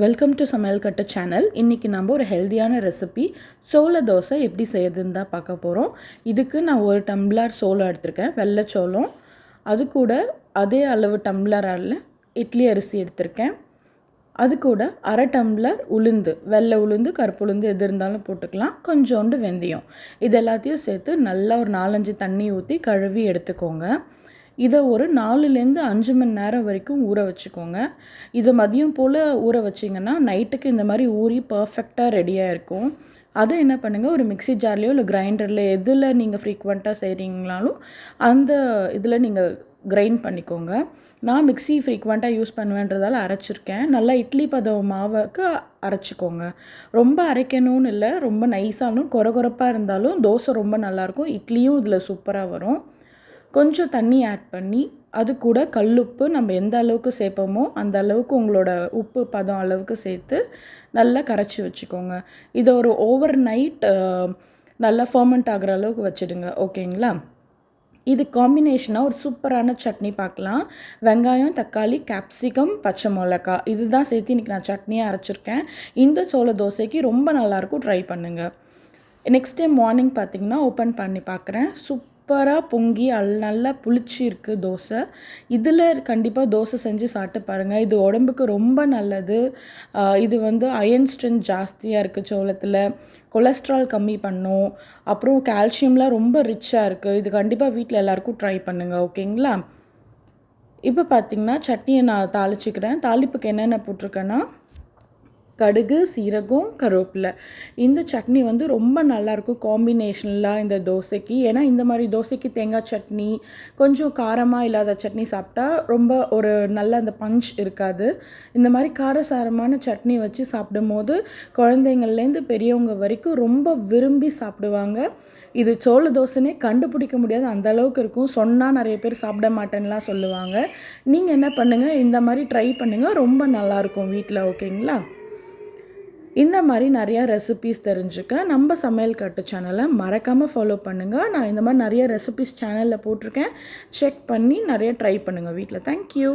Welcome to சமையல் கட்ட channel இன்றைக்கி நம்ம ஒரு ஹெல்த்தியான ரெசிபி சோள தோசை எப்படி செய்யறதுன்னு தான் பார்க்க போகிறோம் இதுக்கு நான் ஒரு டம்ளர் சோளம் எடுத்திருக்கேன் வெள்ளை சோளம். அது கூட அதே அளவு டம்ளரால் இட்லி அரிசி எடுத்திருக்கேன். அது கூட அரை டம்ளர் உளுந்து வெள்ளை உளுந்து கருப்பு உளுந்து எது இருந்தாலும் போட்டுக்கலாம். கொஞ்சோண்டு வெந்தயம். இது எல்லாத்தையும் சேர்த்து நல்லா ஒரு நாலஞ்சு தண்ணி ஊற்றி கழுவி எடுத்துக்கோங்க. இதை ஒரு நாலுலேருந்து அஞ்சு மணி நேரம் வரைக்கும் ஊற வச்சுக்கோங்க. இதை மதியம் போல் ஊற வச்சிங்கன்னா நைட்டுக்கு இந்த மாதிரி ஊறி பர்ஃபெக்டாக ரெடியாக இருக்கும். அதை என்ன பண்ணுங்கள் ஒரு மிக்ஸி ஜார்லேயோ இல்லை கிரைண்டரில் எதில் நீங்கள் ஃப்ரீக்வெண்ட்டாக செய்கிறீங்கனாலும் அந்த இதில் நீங்கள் கிரைண்ட் பண்ணிக்கோங்க. நான் மிக்ஸி ஃப்ரீக்வெண்ட்டாக யூஸ் பண்ணுவேன்றதால அரைச்சிருக்கேன். நல்லா இட்லி பதம் மாவுக்கு அரைச்சிக்கோங்க. ரொம்ப அரைக்கணும்னு இல்லை ரொம்ப நைஸானும் கொரகொரப்பாக இருந்தாலும் தோசை ரொம்ப நல்லாயிருக்கும் இட்லியும் இதில் சூப்பராக வரும். கொஞ்சம் தண்ணி ஆட் பண்ணி அது கூட கல்லுப்பு நம்ம எந்த அளவுக்கு சேர்ப்போமோ அந்த அளவுக்கு உங்களோட உப்பு பதம் அளவுக்கு சேர்த்து நல்லா கரைச்சி வச்சுக்கோங்க. இதை ஒரு ஓவர் நைட் நல்லா ஃபர்மெண்ட் ஆகிற அளவுக்கு வச்சுடுங்க. ஓகேங்களா இது காம்பினேஷனாக ஒரு சூப்பரான சட்னி பார்க்கலாம் வெங்காயம் தக்காளி கேப்சிகம் பச்சை மிளகா. இதுதான் சேர்த்து இன்றைக்கி நான் சட்னியாக அரைச்சிருக்கேன். இந்த சோள தோசைக்கு ரொம்ப நல்லாயிருக்கும் ட்ரை பண்ணுங்கள் நெக்ஸ்ட் டைம் மார்னிங் பார்த்திங்கன்னா ஓப்பன் பண்ணி பார்க்குறேன் சூப் சூப்பராக பொங்கி அல் நல்லா புளிச்சு இருக்குது தோசை. இதில் கண்டிப்பாக தோசை செஞ்சு சாப்பிட்டு பாருங்கள் இது உடம்புக்கு ரொம்ப நல்லது. இது வந்து அயன் ஸ்ட்ரென்த் ஜாஸ்தியாக இருக்குது சோளத்தில். கொலஸ்ட்ரால் கம்மி பண்ணும். அப்புறம் கால்சியம்லாம் ரொம்ப ரிச்சாக இருக்குது இது கண்டிப்பாக வீட்டில் எல்லாருக்கும் ட்ரை பண்ணுங்கள் ஓகேங்களா? இப்போ பார்த்திங்கன்னா சட்னியை நான் தாளிச்சிக்கிறேன். தாளிப்புக்கு என்னென்ன போட்டிருக்கேன்னா கடுகு சீரகம் கருவேப்பிலை. இந்த சட்னி வந்து ரொம்ப நல்லாயிருக்கும் காம்பினேஷனில் இந்த தோசைக்கு. ஏன்னா இந்த மாதிரி தோசைக்கு தேங்காய் சட்னி கொஞ்சம் காரமாக இல்லாத சட்னி சாப்பிட்டா ரொம்ப ஒரு நல்ல அந்த பஞ்ச் இருக்காது. இந்த மாதிரி காரசாரமான சட்னி வச்சு சாப்பிடும்போது குழந்தைங்கள்லேருந்து பெரியவங்க வரைக்கும் ரொம்ப விரும்பி சாப்பிடுவாங்க. இது சோள தோசைனே கண்டுபிடிக்க முடியாது. அந்த அளவுக்கு இருக்கும். சொன்னால் நிறைய பேர் சாப்பிட மாட்டேன்லாம் சொல்லுவாங்க. நீங்கள் என்ன பண்ணுங்கள் இந்த மாதிரி ட்ரை பண்ணுங்கள் ரொம்ப நல்லாயிருக்கும் வீட்டில் ஓகேங்களா? இந்த மாதிரி நிறையா ரெசிபீஸ் தெரிஞ்சுக்க நம்ம சமையல் கட்டு சேனலை மறக்காமல் ஃபாலோ பண்ணுங்கள் நான் இந்த மாதிரி நிறைய ரெசிபீஸ் சேனலில் போட்டிருக்கேன். செக் பண்ணி நிறைய ட்ரை பண்ணுங்கள் வீட்டில் தேங்க்யூ